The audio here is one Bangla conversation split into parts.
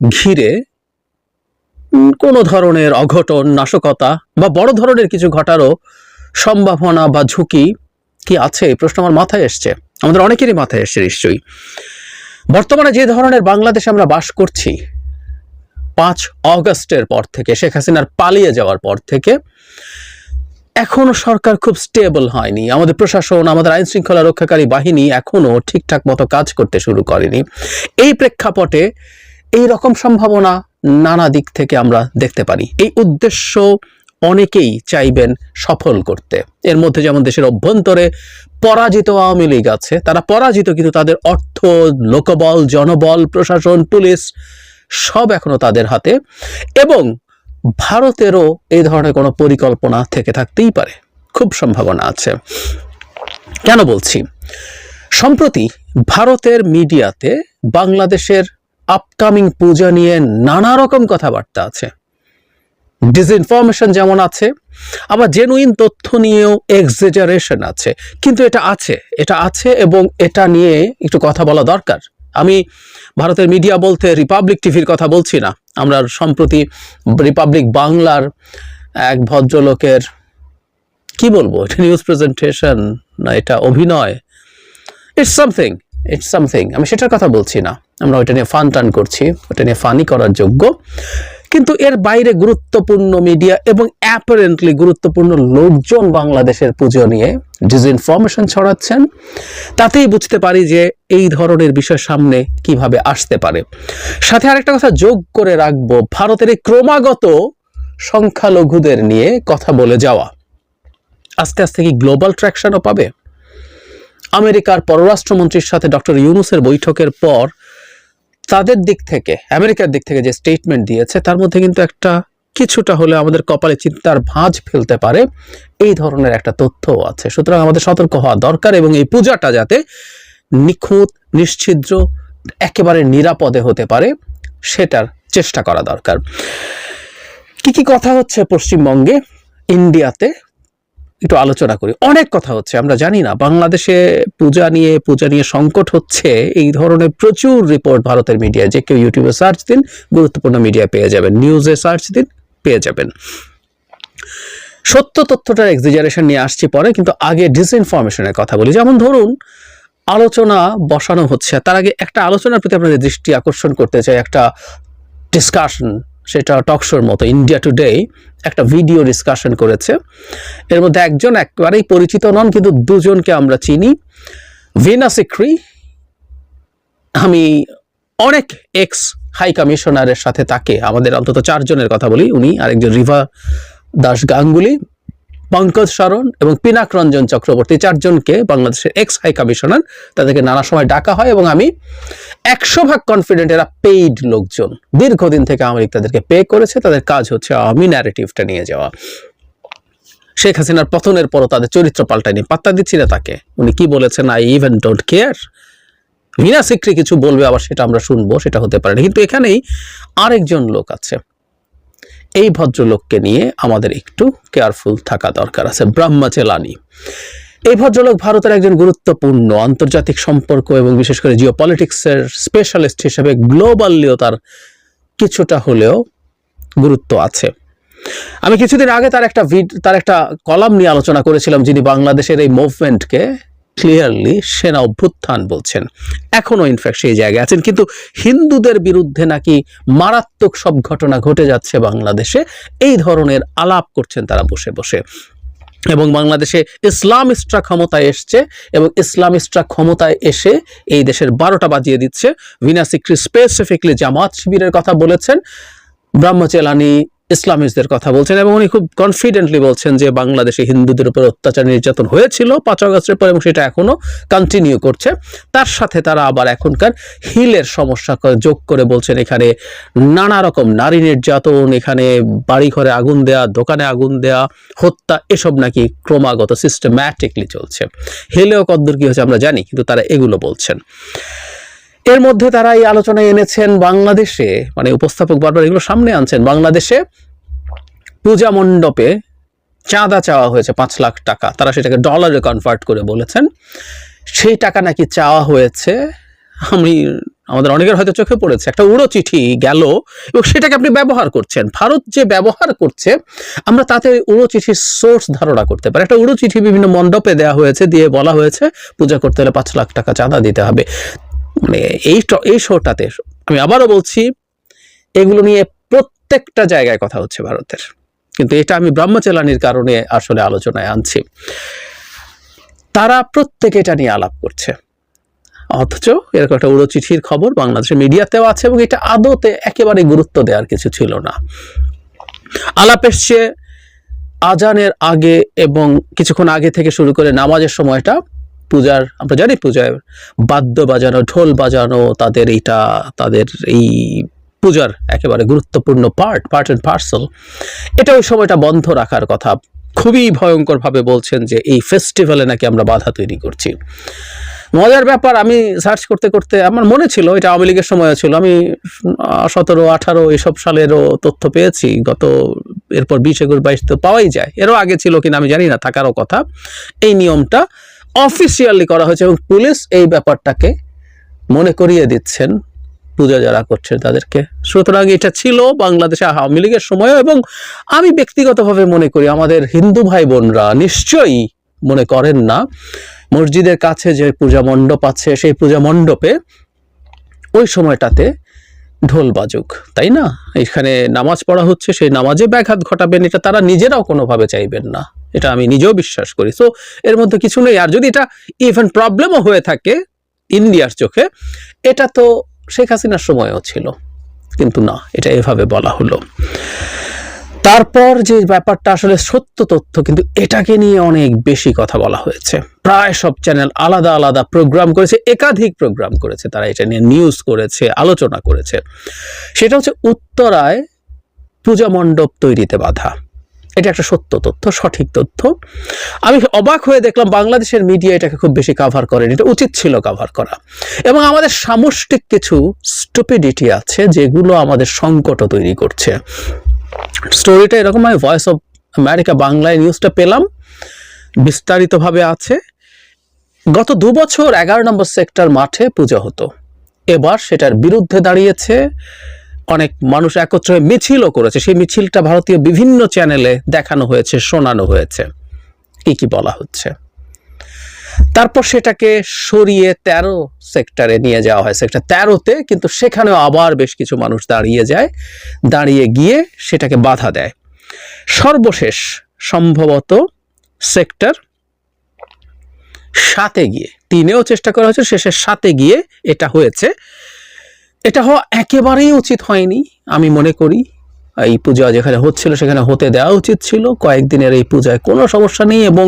ঘিরে কোনো ধরনের অঘটন, নাশকতা বা বড় ধরনের কিছু ঘটারও সম্ভাবনা বা ঝুঁকি কি আছে? এই প্রশ্ন আমার মাথায় এসছে। আমাদের অনেকেরই মাথায় এসছে নিশ্চয়ই। বর্তমানে যে ধরনের বাংলাদেশে আমরা বাস করছি, পাঁচ অগস্টের পর থেকে, শেখ হাসিনার পালিয়ে যাওয়ার পর থেকে, এখনও সরকার খুব স্টেবল হয়নি। আমাদের প্রশাসন, আমাদের আইন শৃঙ্খলা রক্ষাকারী বাহিনী এখনও ঠিকঠাক মতো কাজ করতে শুরু করেনি। এই প্রেক্ষাপটে এই রকম সম্ভাবনা নানা দিক থেকে আমরা দেখতে পারি। এই উদ্দেশ্য অনেকেই চাইবেন সফল করতে। এর মধ্যে যেমন দেশের অভ্যন্তরে পরাজিত আওয়ামী লীগ আছে, তারা পরাজিত কিন্তু তাদের অর্থ, লোকবল, জনবল, প্রশাসন, পুলিশ সব এখনও তাদের হাতে। এবং ভারতেরও এই ধরনের কোনো পরিকল্পনা থেকে থাকতেই পারে। খুব সম্ভাবনা আছে। কেন বলছি? সম্প্রতি ভারতের মিডিয়াতে বাংলাদেশের আপকামিং পূজা নিয়ে নানা রকম কথাবার্তা আছে। ডিসইনফরমেশন যেমন আছে, আবার জেনুইন তথ্য নিয়েও এক্সেজারেশন আছে। কিন্তু এটা আছে এটা আছে এবং এটা নিয়ে একটু কথা বলা দরকার। আমি ভারতের মিডিয়া বলতে রিপাবলিক টিভির কথা বলছি না। আমরা সম্প্রতি রিপাবলিক বাংলার এক ভদ্রলোকের, কি বলব, এটা নিউজ প্রেজেন্টেশন না, এটা অভিনয়। ইটস সামথিং ইটস সামথিং আমি সেটার কথা বলছি না। আমরা ওইটা নিয়ে ফান টান করছি ওটা নিয়ে ফানি করার যোগ্য। কিন্তু এর বাইরে গুরুত্বপূর্ণ মিডিয়া এবং অ্যাপারেন্টলি গুরুত্বপূর্ণ লোকজন বাংলাদেশের পুজো নিয়ে ডিসইনফরমেশন ছড়াচ্ছেন। তাতেই বুঝতে পারি যে এই ধরনের বিষয় সামনে কীভাবে আসতে পারে। সাথে আরেকটা কথা যোগ করে রাখব, ভারতের এই ক্রমাগত সংখ্যালঘুদের নিয়ে কথা বলে যাওয়া। আস্তে আস্তে কি গ্লোবাল ট্র্যাকশনও পাবে? আমেরিকার পররাষ্ট্রমন্ত্রীর সাথে ডক্টর ইউনুসের বৈঠকের পর তাদের দিক থেকে, আমেরিকার দিক থেকে যে স্টেটমেন্ট দিয়েছে, তার মধ্যে কিন্তু একটা কিছুটা হলে আমাদের কপালে চিন্তার ভাঁজ ফেলতে পারে। এই ধরনের একটা তথ্যও আছে। সুতরাং আমাদের সতর্ক হওয়া দরকার এবং এই পূজাটা যাতে নিখুঁত, নিশ্ছিদ্র, একেবারে নিরাপদে হতে পারে, সেটার চেষ্টা করা দরকার। কি কি কথা হচ্ছে পশ্চিমবঙ্গে? ইন্ডিয়াতে একটু আলোচনা করি। অনেক কথা হচ্ছে, আমরা জানি না। বাংলাদেশে পূজা নিয়ে পূজা নিয়ে সংকট হচ্ছে, এই ধরনের প্রচুর রিপোর্ট ভারতের মিডিয়ায় যে। কেউ ইউটিউবে সার্চ দিন, গুরুত্বপূর্ণ মিডিয়া পেয়ে যাবেন। নিউজে সার্চ দিন, পেয়ে যাবেন। সত্য তথ্যটার এক্সিজারেশন নিয়ে আসছি পরে, কিন্তু আগে ডিসইনফরমেশনের কথা বলি। যেমন ধরুন, আলোচনা বসানো হচ্ছে। তার আগে একটা আলোচনার প্রতি আপনাদের দৃষ্টি আকর্ষণ করতে চাই, একটা ডিসকাশন সেটা টকশোর মতো ইন্ডিয়া টুডে একটা ভিডিও ডিসকাশন করেছে। এর মধ্যে একজন একবারেই পরিচিত নন, কিন্তু দুজনকে আমরা চিনি। ভিনা সিক্রি আমি অনেক এক্স হাই কমিশনারের সাথে তাকে, আমাদের অন্তত চারজনের কথা বলি, উনি আরেকজন রিভা দাস গাঙ্গুলি পঙ্কজ শরণ এবং পিনাক রঞ্জন চক্রবর্তী চারজনকে বাংলাদেশের এক্স হাই কমিশনার তাদেরকে নানা সময় ডাকা হয় এবং আমি একশো ভাগ কনফিডেন্ট এরা পেইড লোকজন। দীর্ঘদিন থেকে আমেরিকা তাদেরকে পে করেছে, তাদের কাজ হচ্ছে আমি ন্যারেটিভটা নিয়ে যাওয়া। শেখ হাসিনার পতনের পরও তাদের চরিত্র পাল্টায়নি, পাত্তা দিচ্ছি না তাকে। উনি কি বলেছেন I even don't care Veena Sikri কিছু বলবে আবার সেটা আমরা শুনব, সেটা হতে পারে কিন্তু এখানেই আরেকজন লোক আছে। এই ভদ্রলোককে নিয়ে আমাদের একটু কেয়ারফুল থাকা দরকার আছে ব্রহ্মচেলানি এই ভদ্রলোক ভারতের একজন গুরুত্বপূর্ণ আন্তর্জাতিক সম্পর্ক এবং বিশেষ করে জিও পলিটিক্সের স্পেশালিস্ট হিসেবে গ্লোবালিও তার কিছুটা হলেও গুরুত্ব আছে। আমি কিছুদিন আগে তার একটা ভিড তার একটা কলাম নিয়ে আলোচনা করেছিলাম যিনি বাংলাদেশের এই মুভমেন্টকে ক্লিয়ারলি সেনা অভ্যুত্থান বলছেন। এখনও ইনফ্যাক্ট সেই জায়গায় আছেন। কিন্তু হিন্দুদের বিরুদ্ধে নাকি মারাত্মক সব ঘটনা ঘটে যাচ্ছে বাংলাদেশে। এই ধরনের আলাপ করছেন তারা বসে বসে। এবং বাংলাদেশে ইসলামিস্টরা ক্ষমতায় এসছে এবং ইসলামিস্টরা ক্ষমতায় এসে এই দেশের বারোটা বাজিয়ে দিচ্ছে। ভিনা সিক্রি স্পেসিফিকলি জামাত শিবিরের কথা বলেছেন। ব্রহ্মচেলানি ইসলামিস্টদের কথা বলছেন এবং উনি খুব কনফিডেন্টলি বলছেন যে বাংলাদেশে হিন্দুদের উপর অত্যাচার নির্যাতন হয়েছিল পাঁচ আগস্টের পর এবং সেটা এখনও কন্টিনিউ করছে। তার সাথে তারা আবার এখনকার হিলের সমস্যা যোগ করে বলছেন এখানে নানা রকম নারী নির্যাতন, এখানে বাড়িঘরে আগুন দেয়া, দোকানে আগুন দেয়া, হত্যা, এসব নাকি ক্রমাগত সিস্টেম্যাটিকলি চলছে। হিলেও কদ্দূর কী হচ্ছে আমরা জানি, কিন্তু তারা এগুলো বলছেন। এর মধ্যে তারা এই আলোচনায় এনেছেন বাংলাদেশে মানে উপস্থাপক বারবার এগুলো সামনে আনছেন, বাংলাদেশে পূজা মণ্ডপে চাঁদা চাওয়া হয়েছে পাঁচ লাখ টাকা। তারা সেটাকে ডলারে কনভার্ট করে বলেছেন। সেই টাকা নাকি চাওয়া হয়েছে। আমি, আমাদের অনেকের হয়তো চোখে পড়েছে। একটা উড়ো চিঠি গেল এবং সেটাকে আপনি ব্যবহার করছেন। ভারত যে ব্যবহার করছে, আমরা তাতে উড়ো চিঠির সোর্স ধারণা করতে পারি। একটা উড়ো চিঠি বিভিন্ন মণ্ডপে দেওয়া হয়েছে, দিয়ে বলা হয়েছে, পূজা করতে হলে পাঁচ লাখ টাকা চাঁদা দিতে হবে। মানে এই এই শোটাতে আমি আবারও বলছি, এগুলো নিয়ে প্রত্যেকটা জায়গায় কথা হচ্ছে ভারতের। কিন্তু এটা আমি ব্রহ্মচেলানির কারণে আসলে আলোচনায় আনছি। তারা প্রত্যেকে এটা নিয়ে আলাপ করছে। অথচ এরকম একটা উড়ো চিঠির খবর বাংলাদেশের মিডিয়াতেও আছে এবং এটা আদতে একেবারে গুরুত্ব দেওয়ার কিছু ছিল না। আলাপ এসছে আজানের আগে এবং কিছুক্ষণ আগে থেকে শুরু করে নামাজের সময়টা পূজার, আমরা জানি পূজায় বাদ্য বাজানো, ঢোল বাজানো, তাদের এইটা, তাদের এই পূজার একেবারে গুরুত্বপূর্ণ পার্ট পার্ট অ্যান্ড পার্সেল এটা ওই সময়টা বন্ধ রাখার কথা। খুবই ভয়ঙ্করভাবে বলছেন যে এই ফেস্টিভ্যালে নাকি আমরা বাধা তৈরি করছি। মজার ব্যাপার, আমি সার্চ করতে করতে আমার মনে ছিল, এটা আওয়ামী লীগের সময় ছিল, আমি সতেরো, আঠারো এসব সালেরও তথ্য পেয়েছি, গত, এরপর বিশ একুশ বাইশ তো পাওয়াই যায়। এরও আগে ছিল কিনা আমি জানি না, থাকারও কথা। এই নিয়মটা অফিসিয়ালি করা হয়েছে এবং পুলিশ এই ব্যাপারটাকে মনে করিয়ে দিচ্ছেন পূজা যারা করছেন তাদেরকে। সুতরাং এটা ছিল বাংলাদেশে আওয়ামী লীগের সময়ও এবং আমি ব্যক্তিগতভাবে মনে করি আমাদের হিন্দু ভাই বোনরা নিশ্চয়ই মনে করেন না। মসজিদের কাছে যে পূজা মণ্ডপ আছে, সেই পূজা মণ্ডপে ওই সময়টাতে ঢোল বাজুক, তাই না? এখানে নামাজ পড়া হচ্ছে, সেই নামাজে ব্যাঘাত ঘটাবেন, এটা তারা নিজেরাও কোনোভাবে চাইবেন না। এটা আমি নিজেও বিশ্বাস করি। সো এর মধ্যে কিছু নেই। আর যদি এটা ইভেন প্রবলেমও হয়ে থাকে ইন্ডিয়ার চোখে, এটা তো শেখ হাসিনার সময়ও ছিল। কিন্তু না, এটা এভাবে বলা হলো। তারপর যে ব্যাপারটা আসলে সত্য তথ্য, কিন্তু এটাকে নিয়ে অনেক বেশি কথা বলা হয়েছে। প্রায় সব চ্যানেল আলাদা আলাদা প্রোগ্রাম করেছে, একাধিক প্রোগ্রাম করেছে। তারা এটা নিয়ে নিউজ করেছে, আলোচনা করেছে। সেটা হচ্ছে উত্তরায় পূজা মণ্ডপ তৈরিতে বাধা। এটা একটা সত্য তথ্য, সঠিক তথ্য। আমি অবাক হয়ে দেখলাম বাংলাদেশের মিডিয়া এটাকে খুব বেশি কাভার করেন। এটা উচিত ছিল কাভার করা। এবং আমাদের সামষ্টিক কিছু স্টুপিডিটি আছে যেগুলো আমাদের সংকটও তৈরি করছে। স্টোরিটা এরকম, আমি ভয়েস অফ আমেরিকা বাংলায় নিউজটা পেলাম। বিস্তারিতভাবে আছে। গত দু বছর এগারো নম্বর সেক্টর মাঠে পূজা হতো। এবার সেটার বিরুদ্ধে দাঁড়িয়েছে অনেক মানুষ একত্র হয়ে মিছিলও করেছে। সেই মিছিলটা ভারতীয় বিভিন্ন চ্যানেলে দেখানো হয়েছে, শোনানো হয়েছে। কি কি বলা হচ্ছে? তারপর সেটাকে সরিয়ে তেরো সেক্টরে নিয়ে যাওয়া হয়। সেক্টর তেরোতে কিন্তু সেখানেও আবার বেশ কিছু মানুষ দাঁড়িয়ে যায়, দাঁড়িয়ে গিয়ে সেটাকে বাধা দেয়। সর্বশেষ সম্ভবত সেক্টর সাতে গিয়ে, তিনেও চেষ্টা করা হয়েছে শেষের সাতে গিয়ে এটা হয়েছে। এটা হওয়া একেবারেই উচিত হয়নি, আমি মনে করি। এই পূজা যেখানে হচ্ছিল সেখানে হতে দেওয়া উচিত ছিল। কয়েকদিনের এই পূজায় কোনো সমস্যা নেই এবং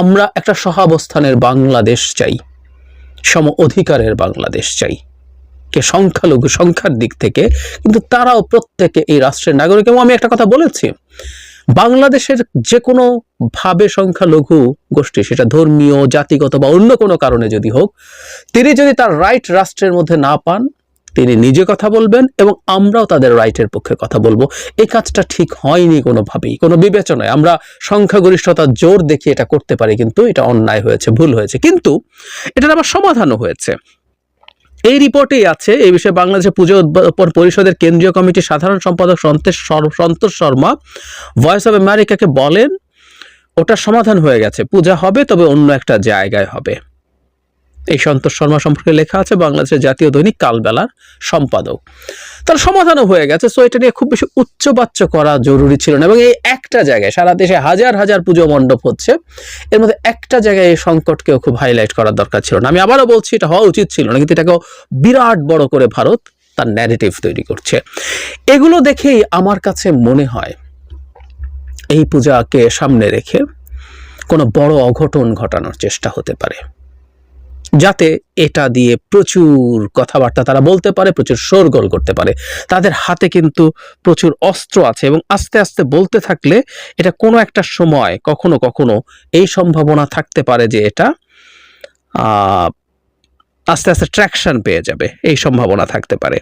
আমরা একটা সহাবস্থানের বাংলাদেশ চাই, সম অধিকারের বাংলাদেশ চাই। কে সংখ্যালঘু সংখ্যার দিক থেকে, কিন্তু তারাও প্রত্যেকে এই রাষ্ট্রের নাগরিক। এবং আমি একটা কথা বলেছি, বাংলাদেশের যে কোনো ভাবে সংখ্যালঘু গোষ্ঠী, সেটা ধর্মীয়, জাতিগত বা অন্য কোনো কারণে যদি হোক, তিনি যদি তার রাইট রাষ্ট্রের মধ্যে না পান তিনি নিজে কথা বলবেন এবং আমরাও তাদের রাইটের পক্ষে কথা বলব। এই কাজটা ঠিক হয়নি কোনোভাবেই, কোনো বিবেচনায়। আমরা সংখ্যাগরিষ্ঠতার জোর দেখিয়ে এটা করতে পারি কিন্তু এটা অন্যায় হয়েছে, ভুল হয়েছে। কিন্তু এটার আবার সমাধানও হয়েছে। এই রিপোর্টেই আছে, এই বিষয়ে বাংলাদেশের পুজো উদ্যাপন পরিষদের কেন্দ্রীয় কমিটির সাধারণ সম্পাদক সন্তোষ সন্তোষ শর্মা ভয়েস অফ আমেরিকাকে বলেন ওটা সমাধান হয়ে গেছে। পূজা হবে, তবে অন্য একটা জায়গায় হবে। এই সন্তোষ শর্মা সম্পর্কে লেখা আছে, বাংলাদেশের জাতীয় দৈনিক কালবেলার সম্পাদক। তার সমাধানও হয়ে গেছে সো এটা নিয়ে খুব বেশি উচ্চবাচ্য করা জরুরি ছিল না এবং এই একটা জায়গায় সারা দেশে হাজার হাজার পুজো মণ্ডপ হচ্ছে, এর মধ্যে একটা জায়গায় এই সংকটকেও খুব হাইলাইট করার দরকার ছিল না। আমি আবারও বলছি, এটা হওয়া উচিত ছিল না, কিন্তু এটাকেও বিরাট বড় করে ভারত তার ন্যারেটিভ তৈরি করছে। এগুলো দেখেই আমার কাছে মনে হয়, এই পূজাকে সামনে রেখে কোনো বড় অঘটন ঘটানোর চেষ্টা হতে পারে। যাতে এটা দিয়ে প্রচুর কথাবার্তা তারা বলতে পারে, প্রচুর শোরগোল করতে পারে। তাদের হাতে কিন্তু প্রচুর অস্ত্র আছে এবং আস্তে আস্তে বলতে থাকলে এটা কোনো একটা সময় কখনো কখনো এই সম্ভাবনা থাকতে পারে যে এটা আস্তে আস্তে ট্র্যাকশন পেয়ে যাবে, এই সম্ভাবনা থাকতে পারে।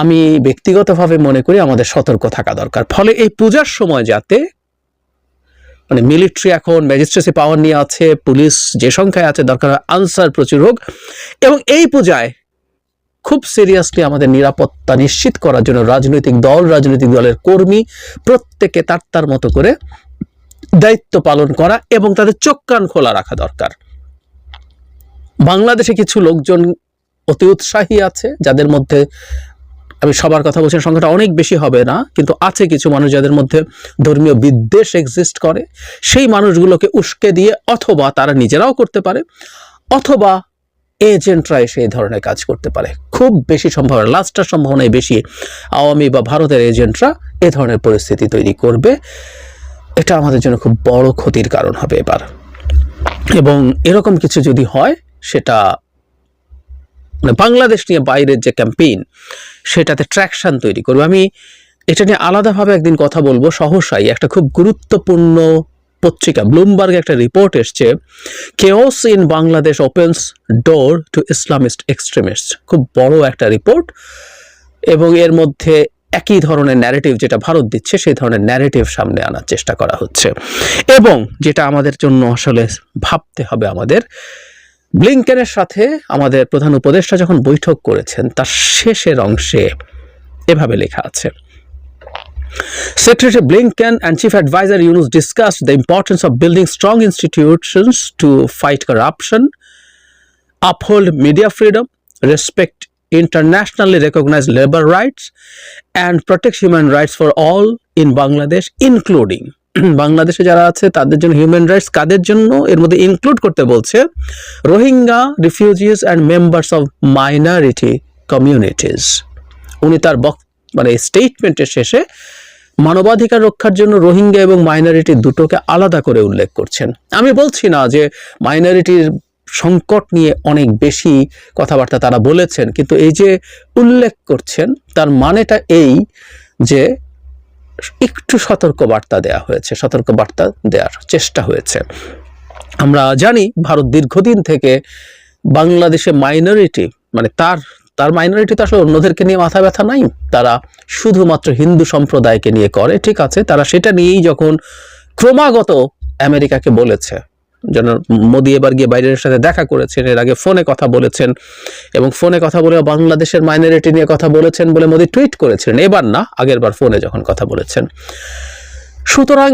আমি ব্যক্তিগতভাবে মনে করি আমাদের সতর্ক থাকা দরকার। ফলে এই পূজার সময় যাতে মানে মিলিটারি এখন ম্যাজিস্ট্রেসি পাওয়ার নিয়ে আছে, পুলিশ যে সংখ্যায় আছে, দরকার আনসার প্রচুর হোক। এবং এই পূজায় খুব সিরিয়াসলি আমাদের নিরাপত্তা নিশ্চিত করার জন্য রাজনৈতিক দল, রাজনৈতিক দলের কর্মী প্রত্যেকে তার তার মতো করে দায়িত্ব পালন করা এবং তাদের চোখ কান খোলা রাখা দরকার। বাংলাদেশে কিছু লোকজন অতি উৎসাহী আছে, যাদের মধ্যে আমি সবার কথা বলছি, সংখ্যাটা অনেক বেশি হবে না, কিন্তু আছে কিছু মানুষ যাদের মধ্যে ধর্মীয় বিদ্বেষ এক্সিস্ট করে। সেই মানুষগুলোকে উস্কে দিয়ে অথবা তারা নিজেরাও করতে পারে, অথবা এজেন্টরা এসে এই ধরনের কাজ করতে পারে। খুব বেশি সম্ভাবনা লাস্টটার সম্ভাবনায় বেশি। আওয়ামী বা ভারতের এজেন্টরা এ ধরনের পরিস্থিতি তৈরি করবে। এটা আমাদের জন্য খুব বড় ক্ষতির কারণ হবে এবার। এবং এরকম কিছু যদি হয়, সেটা বাংলাদেশ নিয়ে বাইরের যে ক্যাম্পেইন, সেটাতে ট্র্যাকশন তৈরি করবে। আমি এটা নিয়ে আলাদাভাবে একদিন কথা বলব। সহসাই একটা খুব গুরুত্বপূর্ণ পত্রিকা, ব্লুমবার্গ একটা রিপোর্ট এসছে chaos in Bangladesh opens door to Islamist extremist খুব বড় একটা রিপোর্ট এবং এর মধ্যে একই ধরনের ন্যারেটিভ যেটা ভারত দিচ্ছে, সেই ধরনের ন্যারেটিভ সামনে আনার চেষ্টা করা হচ্ছে। এবং যেটা আমাদের জন্য আসলে ভাবতে হবে আমাদের ব্লিংকেনের সাথে আমাদের প্রধান উপদেষ্টা যখন বৈঠক করেছেন তার শেষের অংশে এভাবে লেখা আছে Secretary Blinken and Chief Advisor Yunus discussed the importance of building strong institutions to fight corruption, uphold media freedom, respect internationally recognized labor rights, and protect human rights for all in Bangladesh, including বাংলাদেশে যারা আছে, তাদের জন্য হিউম্যান রাইটস কাদের জন্য? এর মধ্যে ইনক্লুড করতে বলছে Rohingya refugees and members of minority communities উনি তার বক মানে স্টেটমেন্টের শেষে মানবাধিকার রক্ষার জন্য রোহিঙ্গা এবং মাইনরিটি দুটোকে আলাদা করে উল্লেখ করছেন। আমি বলছি না যে মাইনরিটির সংকট নিয়ে অনেক বেশি কথাবার্তা তারা বলেছেন, কিন্তু এই যে উল্লেখ করছেন, তার মানেটা এই যে একটু সতর্ক বার্তা দেয়া হয়েছে সতর্ক বার্তা দেওয়ার চেষ্টা হয়েছে। আমরা জানি ভারত দীর্ঘদিন থেকে বাংলাদেশে মাইনরিটি মানে তার তার মাইনরিটি তো আসলে অন্যদেরকে নিয়ে মাথা ব্যথা নাই, তারা শুধুমাত্র হিন্দু সম্প্রদায়কে নিয়ে করে, ঠিক আছে? তারা সেটা নিয়েই যখন ক্রমাগত আমেরিকাকে বলেছে। যেন মোদি এবার গিয়ে বাইরের সাথে দেখা করেছেন, এর আগে ফোনে কথা বলেছেন এবং ফোনে কথা বলে বাংলাদেশের মাইনরিটি নিয়ে কথা বলেছেন বলে মোদি টুইট করেছিলেন। এবার না, আগের বার ফোনে যখন কথা বলেছেন। সুতরাং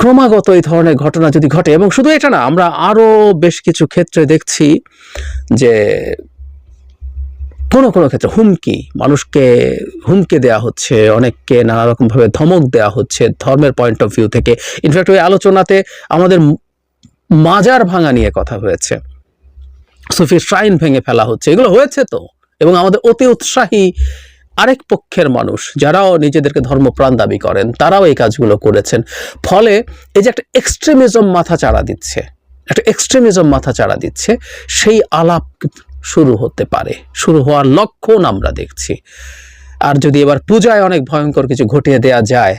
ক্রমাগত এই ধরনের ঘটনা যদি ঘটে, এবং শুধু এটা না, আমরা আরও বেশ কিছু ক্ষেত্রে দেখছি যে কোনো কোনো ক্ষেত্রে হুমকি, মানুষকে হুমকে দেয়া হচ্ছে, অনেককে নানা রকম ভাবে ধমক দেয়া হচ্ছে ধর্মের পয়েন্ট অফ ভিউ থেকে। ইনফ্যাক্ট ওই আলোচনাতে আমাদের মাজার ভাঙা নিয়ে কথা হয়েছে। সুফির শ্রাইন ভেঙে ফেলা হচ্ছে। এগুলো হয়েছে তো? এবং আমাদের অতি উৎসাহী আরেক পক্ষের মানুষ, যারাও নিজেদেরকে ধর্মপ্রাণ দাবি করেন, তারাও এই কাজগুলো করেছেন। ফলে এই যে একটা এক্সট্রিমিজম মাথা চাড়া দিচ্ছে, একটা এক্সট্রিমিজম মাথা চাড়া দিচ্ছে, সেই আলাপ শুরু হতে পারে। শুরু হওয়ার লক্ষণ আমরা দেখছি। আর যদি এবার পূজায় অনেক ভয়ঙ্কর কিছু ঘটিয়ে দেয়া যায়